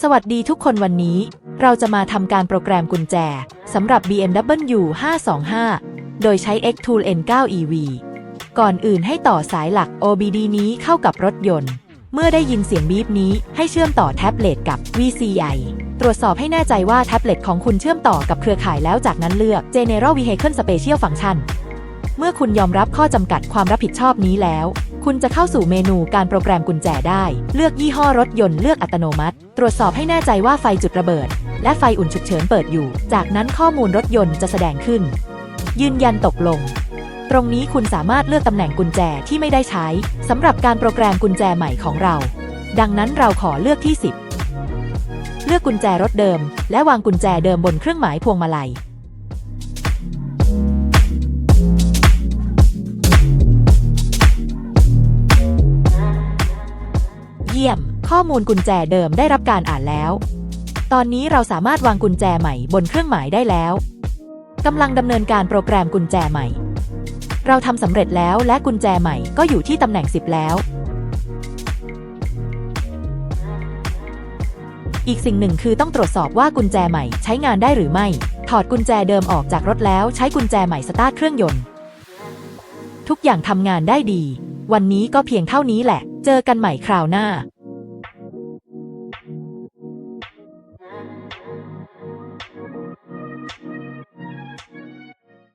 สวัสดีทุกคนวันนี้ เราจะมาทำการโปรแกรมกุญแจสำหรับ BMW 525 โดยใช้ X Tool N9 EV ก่อนอื่นให้ต่อสายหลัก OBD นี้เข้ากับรถยนต์ เมื่อได้ยินเสียงบีบนี้ให้เชื่อมต่อแท็บเล็ตกับ VCI ตรวจสอบให้แน่ใจว่าแท็บเล็ตของคุณเชื่อมต่อกับเครือข่ายแล้วจากนั้นเลือก General Vehicle Special Function เมื่อคุณยอมรับข้อจำกัดความรับผิดชอบนี้แล้ว คุณจะเข้าสู่เมนูการโปรแกรมกุญแจได้ เลือกยี่ห้อรถยนต์เลือกอัตโนมัติ ตรวจสอบให้แน่ใจว่าไฟจุดระเบิด และไฟอุ่นฉุกเฉินเปิดอยู่ จากนั้นข้อมูลรถยนต์จะแสดงขึ้น ยืนยันตกลง ตรงนี้คุณสามารถเลือกตำแหน่งกุญแจที่ไม่ได้ใช้สำหรับการโปรแกรมกุญแจใหม่ของเรา ดังนั้นเราขอเลือกที่ 10 เลือกกุญแจรถเดิม และวางกุญแจเดิมบนเครื่องหมายพวงมาลัย ยี่ยม ข้อมูลกุญแจเดิมได้รับการอ่านแล้ว ตอนนี้เราสามารถวางกุญแจใหม่บนเครื่องหมายได้แล้วกำลังดำเนินการโปรแกรมกุญแจใหม่ เราทำสำเร็จแล้วและกุญแจใหม่ก็อยู่ที่ตำแหน่ง 10 แล้ว อีกสิ่งหนึ่งคือต้องตรวจสอบว่ากุญแจใหม่ใช้งานได้หรือไม่ ถอดกุญแจเดิมออกจากรถแล้วใช้กุญแจใหม่สตาร์ทเครื่องยนต์ ทุกอย่างทำงานได้ดี วันนี้ก็เพียงเท่านี้แหละ เจอกันใหม่คราวหน้า